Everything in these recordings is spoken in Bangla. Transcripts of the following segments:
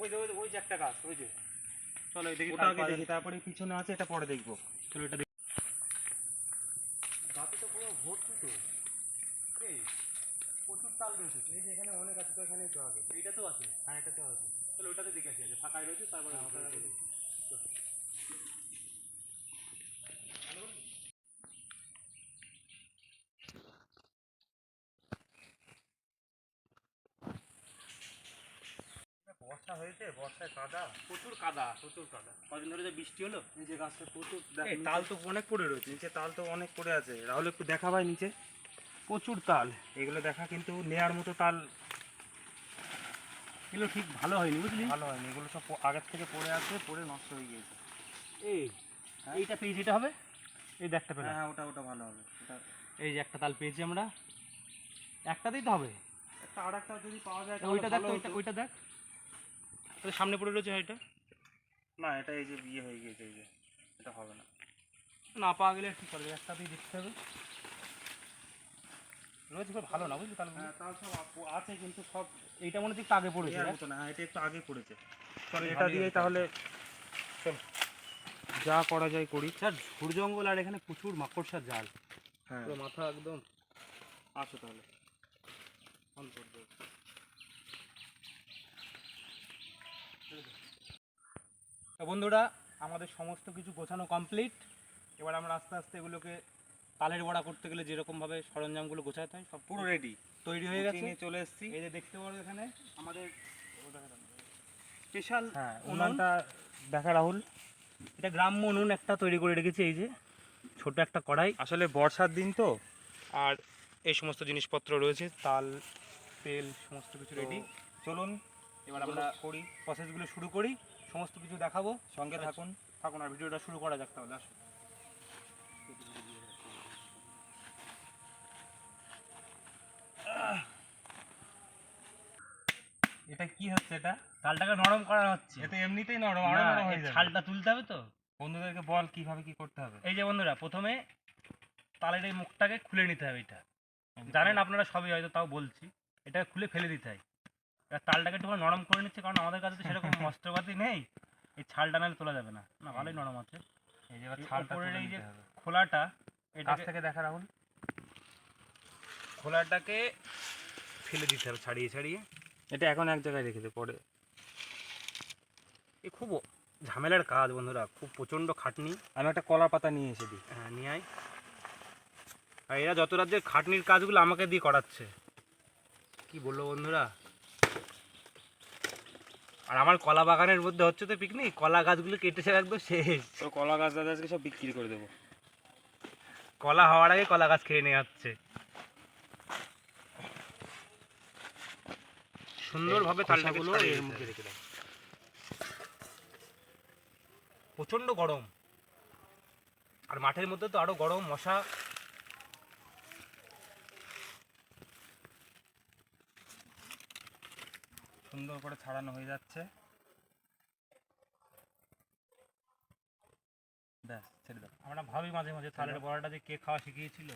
ওই যে ওই যে- একটা গাছ ওই যে। চলো দেখি ওটা আগে দেখি। তারপরে পিছনে আছে এটা পরে দেখব। চলো এটা দেখি। গাছে তো পুরো ভর্তি তো। এই প্রচুর তাল রয়েছে। এই যে এখানে অনেক আছে তো এখানেই তো আগে এইটা তো আছে হ্যাঁ এটা তো আছে। চলো ওটাতে দেখে আসি আগে ফাঁকাই রয়েছে তারপরে ওটা আগে দেখি। চল। বর্ষা হয়েছে? বর্ষায় কাদা? প্রচুর কাদা প্রচুর কাদা। কদিন ধরে যে বৃষ্টি হলো এই যে গাছটা প্রচুর নিচে তাল তো অনেক পড়ে রয়েছে নিচে তাল তো অনেক পড়ে আছে। রাহুল একটু দেখা ভাই নিচে। প্রচুর তাল। এগুলো দেখা কিন্তু নেয়ার মতো তাল। এগুলো ঠিক ভালো হয়নি বুঝলি? ভালো হয়নি এগুলো সব আগের থেকে পড়ে আছে পড়ে নষ্ট হয়ে গিয়েছে। এই এইটা পেয়েছি এটা হবে? এই দেখতে পেলাম। হ্যাঁ ওটা ওটা ভালো হবে ওটা এই যে একটা তাল পেয়েছি আমরা। একটাতেই তো হবে। একটা আর একটা যদি পাওয়া যায় ওইটা দেখ ওইটা ওইটা দেখ। সামনে পড়ে রয়েছে এটা না এটা এই যে বিয়ে হয়ে গিয়েছে এই যে এটা হবে না। না পাওয়া গেলে কি করবে একটাতেই দেখতে হবে। রয়েছে খুব ভালো না বুঝলি? তাহলে হ্যাঁ তাল সব আছে কিন্তু সব এইটা মনে হচ্ছে একটু আগে পড়েছে না এটা একটু আগে পড়েছে। এটা দিয়ে তাহলে চল। যা করা যায় করি। স্যার ঝুড় জঙ্গল আর এখানে প্রচুর মাকড়সার জাল। হ্যাঁ। পুরো মাথা একদম। আসো তাহলে। অন করে দেবো। তো বন্ধুরা আমাদের সমস্ত কিছু গোছানো কমপ্লিট এবার আমরা আস্তে আস্তে এগুলোকে তালের বড়া করতে গেলে যেরকমভাবে সরঞ্জামগুলো গোছাতে হয় সব পুরো রেডি তৈরি হয়ে গেছে। নিয়ে চলে এসেছি। এই যে দেখতে পারো এখানে আমাদের স্পেশাল হ্যাঁ উনুন। উনানটা দেখা রাহুল। এটা গ্রাম্য উনুন একটা তৈরি করে রেখেছি এই যে ছোট একটা কড়াই। আসলে বর্ষার দিন তো আর এই সমস্ত জিনিসপত্র রয়েছে তাল তেল সমস্ত কিছু রেডি চলুন এবার আমরা করি প্রসেসগুলো শুরু করি। সমস্ত কিছু দেখাবো সঙ্গে থাকুন। থাকুন আর ভিডিওটা শুরু করা যাক তাহলে আসুন। এটা কি হচ্ছে এটা? তালটাকে নরম করা হচ্ছে। এটা এমনিতেই নরম আরও নরম হয়ে যাবে। ছালটা তুলতে হবে তো। বন্ধুদেরকে বল কীভাবে কি করতে হবে। এই যে বন্ধুরা প্রথমে তালের এই মুখটাকে খুলে নিতে হবে এটা। জানেন আপনারা সবই হয়তো তাও বলছি এটা খুলে ফেলে দিতে হয়। তালটাকে একটু নরম করে নিচ্ছে কারণ আমাদের কাছে তো সেরকম মস্ত্রপাতি নেই। এই ছালটা নাহলে তোলা যাবে না। না ভালোই নরম আছে। এই যে ছালটা এই যে খোলাটা এটাকে থেকে দেখা রাখুন খোলাটাকে ফেলে দিতে হবে ছাড়িয়ে ছাড়িয়ে। এটা এখন এক জায়গায় রেখে দে পরে। এ খুব ঝামেলার কাজ বন্ধুরা। খুব প্রচণ্ড খাটনি। আমি একটা কলা পাতা নিয়ে এসে দিই। হ্যাঁ নিয়ে আয়। আর এরা যত রাজ্যের খাটনির কাজগুলো আমাকে দিয়ে করাচ্ছে। কি বলল বন্ধুরা? আর আমার কলা বাগানের মধ্যে হচ্ছে তো পিকনিক কলা গাছগুলো কেটেছে একদম শেষ। তো কলা গাছ দাদা আজকে সব বিক্রি করে দেবো। কলা হওয়ার আগে কলা গাছ খেয়ে নিয়ে যাচ্ছে সুন্দরভাবে তালটাগুলো এর মধ্যে রেখে দাও। প্রচণ্ড গরম। আর মাঠের মধ্যে তো আরও গরম মশা সুন্দর করে ছাড়ানো হয়ে যাচ্ছে। ব্যাস ছেড়ে দাও। আমরা ভাবি মাঝে মাঝে তালের বড়াটা যে কে খাওয়া শিখিয়েছিল।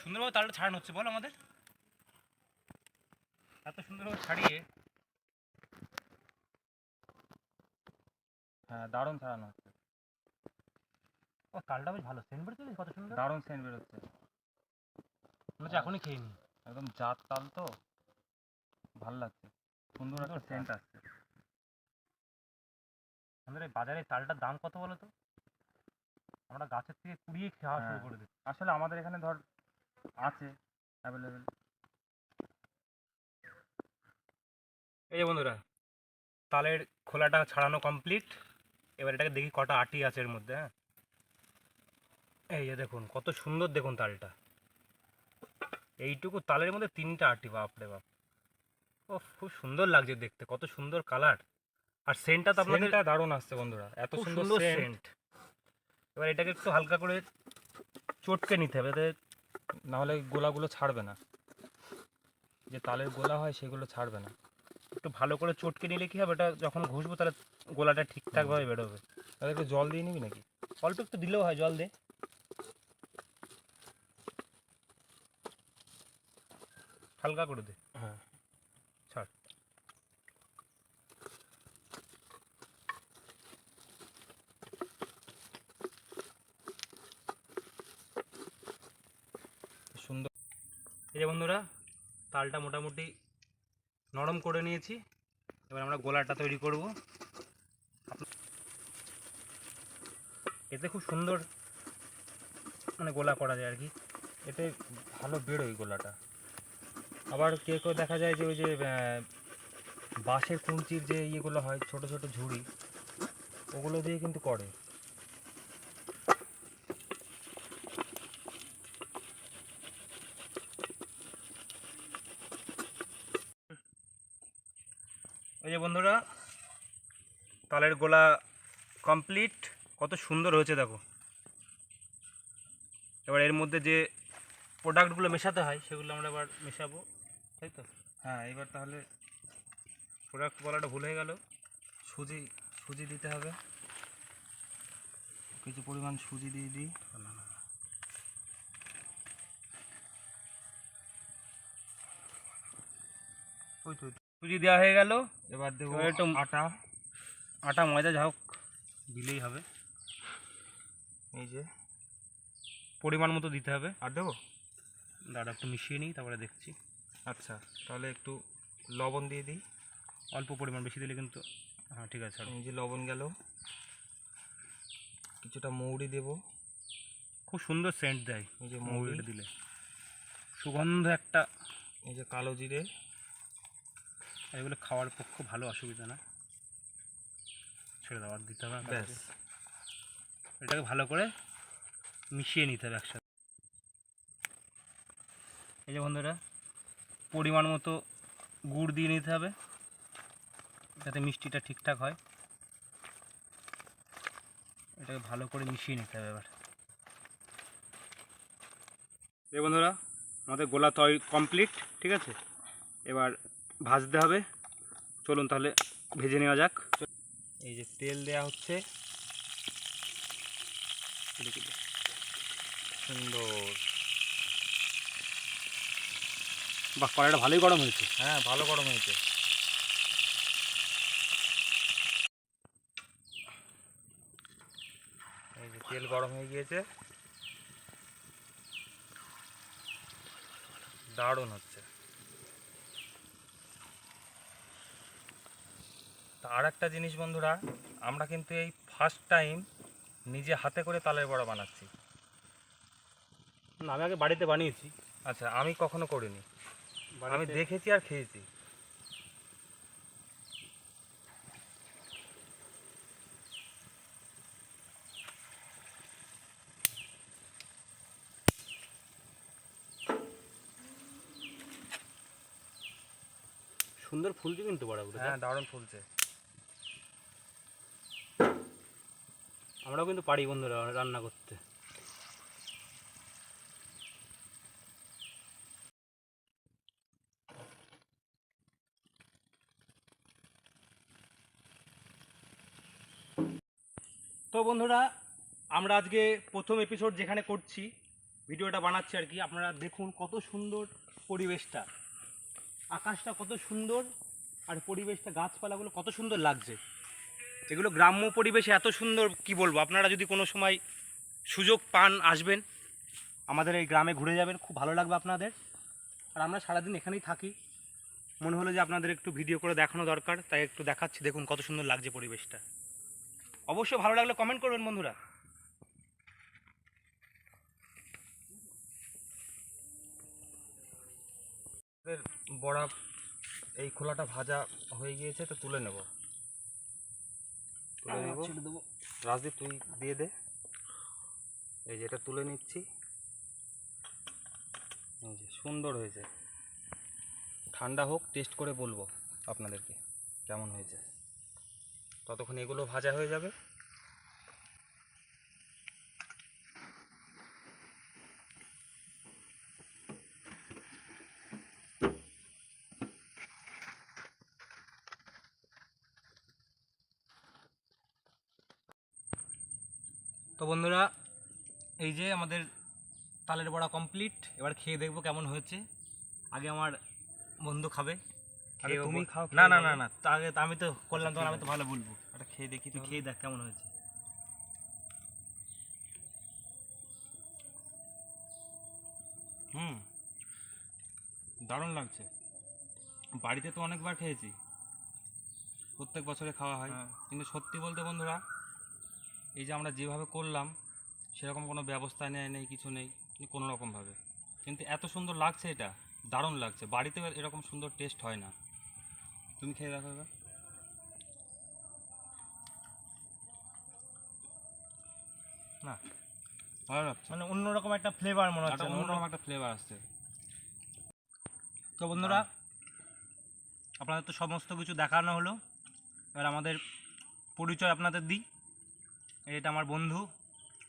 সুন্দরভাবে তালটা ছাড়ানো হচ্ছে বল আমাদের। এত সুন্দরভাবে ছাড়িয়ে। হ্যাঁ দারুণ ছাড়ানো হচ্ছে। ও তালটা বেশ ভালো। সেন্ট বেরোচ্ছে কত সুন্দর। দারুণ সেন্ট বেরোচ্ছে। মনে হচ্ছে এখনই খেয়ে নি। একদম জাত তাল তো। ভালো লাগছে। সুন্দর একটা সেন্ট আসছে। আমাদের এই বাজারে তালটার দাম কত বলো তো আমরা গাছের থেকে কুড়িয়ে খাওয়া শুরু হ্যাঁ। করে দিই আসলে আমাদের এখানে ধর আছে অ্যাভেলেবেল এই যে বন্ধুরা তালের খোলাটা ছাড়ানো কমপ্লিট এবার এটাকে দেখি কটা আটি আছে এর মধ্যে হ্যাঁ। এই যে দেখুন কত সুন্দর দেখুন তালটা। এইটুকু তালের মধ্যে তিনটা আটি বাপরে বাপ। ও খুব সুন্দর লাগছে দেখতে কত সুন্দর কালার। আর সেন্টটা তো আপনাদের দারুণ আসছে বন্ধুরা এত সুন্দর সেন্ট। এবার এটাকে একটু হালকা করে চটকে নিতে হবে যাতে না হলে গোলাগুলো ছাড়বে না। যে তালের গোলা হয় সেগুলো ছাড়বে না। একটু ভালো করে চটকে নিলে কি হবে এটা যখন ঘষবো তাহলে গোলাটা ঠিকঠাকভাবে বেরোবে। তাহলে একটু জল দিয়ে নিবি নাকি? অল্প একটু দিলেও হয় জল দে। হালকা করে দে। হ্যাঁ। ছাড়। সুন্দর। এই যে বন্ধুরা তালটা মোটামুটি নরম করে নিয়েছি। এবার আমরা গোলাটা তৈরি করব। এতে খুব সুন্দর মানে গোলা করা যায় আর কি। এতে ভালো বেরোয় গোলাটা। আবার কেউ কেউ দেখা যায় যে ওই যে বাঁশের কুঞ্চির যে ইয়েগুলো হয়, ছোট ছোট ঝুড়ি, ওগুলো দিয়ে কিন্তু করে। এই যে বন্ধুরা, তালের গোলা কমপ্লিট কত সুন্দর হয়েছে, দেখো। এবার এর মধ্যে যে প্রোডাক্টগুলো মেশাতে হয়, সেগুলো আমরা এবার মেশাবো। তাই তো? হ্যাঁ এবার তাহলে প্রোডাক্ট বলাটা ভুল হয়ে গেল। সুজি সুজি দিতে হবে। কিছু পরিমাণ সুজি দিয়ে দিই। সুজি দেওয়া হয়ে গেল। এবার দেবো একটু আটা। আটা ময়দা যা হোক দিলেই হবে। এই যে পরিমাণ মতো দিতে হবে। আর দেবো? দাঁড়া একটু মিশিয়ে নিই তারপরে দেখছি। আচ্ছা তাহলে একটু লবণ দিয়ে দিই। অল্প পরিমাণ বেশি দিলে কিন্তু হ্যাঁ ঠিক আছে। এই যে লবণ গেল কিছুটা মৌরি দেব। খুব সুন্দর সেন্ট দেয় এই যে মৌরি মৌরিটা দিলে। সুগন্ধ একটা এই যে কালো জিরে। এগুলো খাওয়ার পক্ষে ভালো অসুবিধা না। ছেড়ে দেওয়ার দিতে হবে ব্যাস। এটাকে ভালো করে মিশিয়ে নিতে হবে একসাথে। এই যে বন্ধুরা পরিমাণ মতো গুড় দিয়ে নিতে হবে, যাতে মিষ্টিটা ঠিকঠাক হয়। এটাকে ভালো করে মিশিয়ে নিতে হবে এবার। এই বন্ধুরা, আমাদের গোলা তৈরি কমপ্লিট ঠিক আছে? এবার ভাজতে হবে। চলুন তাহলে ভেজে নেওয়া যাক। এই যে তেল দেয়া হচ্ছে। সুন্দর। বাহ কড়াইটা ভালোই গরম হয়েছে। হ্যাঁ ভালো গরম হয়েছে। এই যে তেল গরম হয়ে গিয়েছে। দারুণ হচ্ছে। তা আর একটা জিনিস বন্ধুরা আমরা কিন্তু এই ফার্স্ট টাইম নিজে হাতে করে তালের বড়া বানাচ্ছি। না আমি আগে বাড়িতে বানিয়েছি। আচ্ছা আমি কখনো করিনি। আমি দেখেছি আর খেয়েছি। সুন্দর ফুলছে কিন্তু বড়াগুলো হ্যাঁ দারুণ ফুলছে। আমরাও কিন্তু পারি বন্ধুরা রান্না করতে। তো বন্ধুরা, আমরা আজকে প্রথম এপিসোড যেখানে করছি, ভিডিওটা বানাচ্ছি আর কি, আপনারা দেখুন কত সুন্দর পরিবেশটা। আকাশটা কত সুন্দর আর পরিবেশটা, গাছপালাগুলো কত সুন্দর লাগছে। এগুলো গ্রাম্য পরিবেশে এত সুন্দর, কি বলব? আপনারা যদি কোনো সময় সুযোগ পান, আসবেন, আমাদের এই গ্রামে ঘুরে যাবেন, খুব ভালো লাগবে আপনাদের। আর আমরা সারাদিন এখানেই থাকি। মনে হলো যে আপনাদের একটু ভিডিও করে দেখানো দরকার, তাই একটু দেখাচ্ছি, দেখুন কত সুন্দর লাগছে পরিবেশটা। অবশ্যই ভালো লাগলে কমেন্ট করবেন বন্ধুরা। বড়া এই খোলাটা ভাজা হয়ে গিয়েছে তো তুলে নেব। তুলে নেব। রাজদীপ তুই দিয়ে দে। এই যে এটা তুলে নিচ্ছি। এই যে সুন্দর হয়েছে। ঠান্ডা হোক টেস্ট করে বলব আপনাদেরকে কেমন হয়েছে। ততক্ষণ এগুলো ভাজা হয়ে যাবে। তো বন্ধুরা, এই যে আমাদের তালের বড়া কমপ্লিট এবার খেয়ে দেখব কেমন হয়েছে। আগে আমার বন্ধু খাবে। তুমি খাও, না না না না আগে আমি তো করলাম তখন আমি তো ভালো বলব। এটা খেয়ে দেখি তুই খেয়ে দেখ কেমন হয়েছে। হুম দারুণ লাগছে। বাড়িতে তো অনেকবার খেয়েছি। প্রত্যেক বছরে খাওয়া হয়। হ্যাঁ। কিন্তু সত্যি বলতে বন্ধুরা এই যে আমরা যেভাবে করলাম সেরকম কোনো ব্যবস্থা নেয় নেই কিছু নেই কোনো রকমভাবে। কিন্তু এত সুন্দর লাগছে এটা দারুণ লাগছে। বাড়িতে এরকম সুন্দর টেস্ট হয় না। তুমি খেয়ে দেখো না ভালো লাগছে। মানে অন্যরকম একটা ফ্লেভার মনে হচ্ছে অন্যরকম একটা ফ্লেভার আসছে। তো বন্ধুরা আপনাদের তো সমস্ত কিছু দেখানো হলো। এবার আমাদের পরিচয় আপনাদের দিই। এটা আমার বন্ধু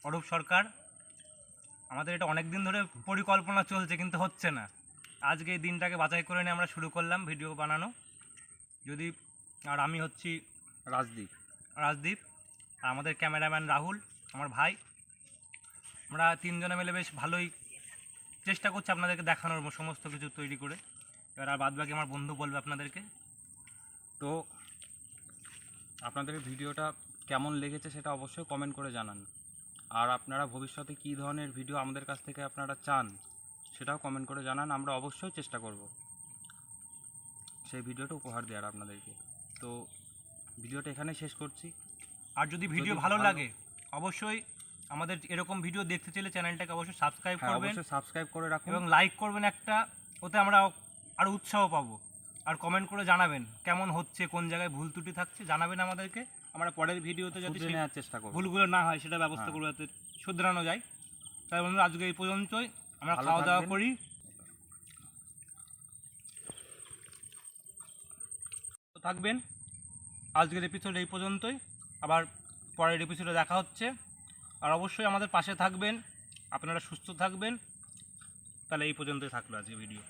অরূপ সরকার। আমাদের এটা অনেক দিন ধরে পরিকল্পনা চলছে কিন্তু হচ্ছে না। আজকে এই দিনটাকে বাছাই করে নিয়ে আমরা শুরু করলাম ভিডিও বানানো। যদি, আর আমি হচ্ছি রাজদীপ। রাজদীপ, আর আমাদের ক্যামেরাম্যান রাহুল, আমার ভাই। আমরা তিনজনে মিলে বেশ ভালোই চেষ্টা করছি আপনাদেরকে দেখানোর, সমস্ত কিছু তৈরি করে। এবার আর বাদ বাকি আমার বন্ধু বলবে আপনাদেরকে। তো, আপনাদের ভিডিওটা কেমন লেগেছে সেটা অবশ্যই কমেন্ট করে জানান। আর আপনারা ভবিষ্যতে কী ধরনের ভিডিও আমাদের কাছ থেকে আপনারা চান, সেটাও কমেন্ট করে জানান। আমরা অবশ্যই চেষ্টা করব। সেই ভিডিওটা উপহার দেওয়ার আপনাদেরকে। তো ভিডিওটা এখানেই শেষ করছি। আর যদি ভিডিও যদি ভালো লাগে অবশ্যই আমাদের এরকম ভিডিও দেখতে চাইলে চ্যানেলটাকে অবশ্যই সাবস্ক্রাইব হ্যাঁ করবেন অবশ্যই সাবস্ক্রাইব করে রাখুন। এবং লাইক করবেন একটা ওতে আমরা আরও উৎসাহ পাবো। আর কমেন্ট করে জানাবেন কেমন হচ্ছে কোন জায়গায় ভুল ত্রুটি থাকছে জানাবেন আমাদেরকে। আমরা পরের ভিডিওতে যাতে সেই নেওয়ার চেষ্টা করব। ভুলগুলো না হয় সেটা ব্যবস্থা হ্যাঁ। করব যাতে শুধরানো যায়। তাই বন্ধুরা আজকে এই পর্যন্তই। আমরা খাওয়া দাওয়া করি। থাকবেন। আজকের এপিসোড এই পর্যন্তই। আবার পরের এপিসোডে দেখা হচ্ছে। আর অবশ্যই আমাদের পাশে থাকবেন। আপনারা সুস্থ থাকবেন। তাহলে এই পর্যন্তই থাকল আজকে ভিডিও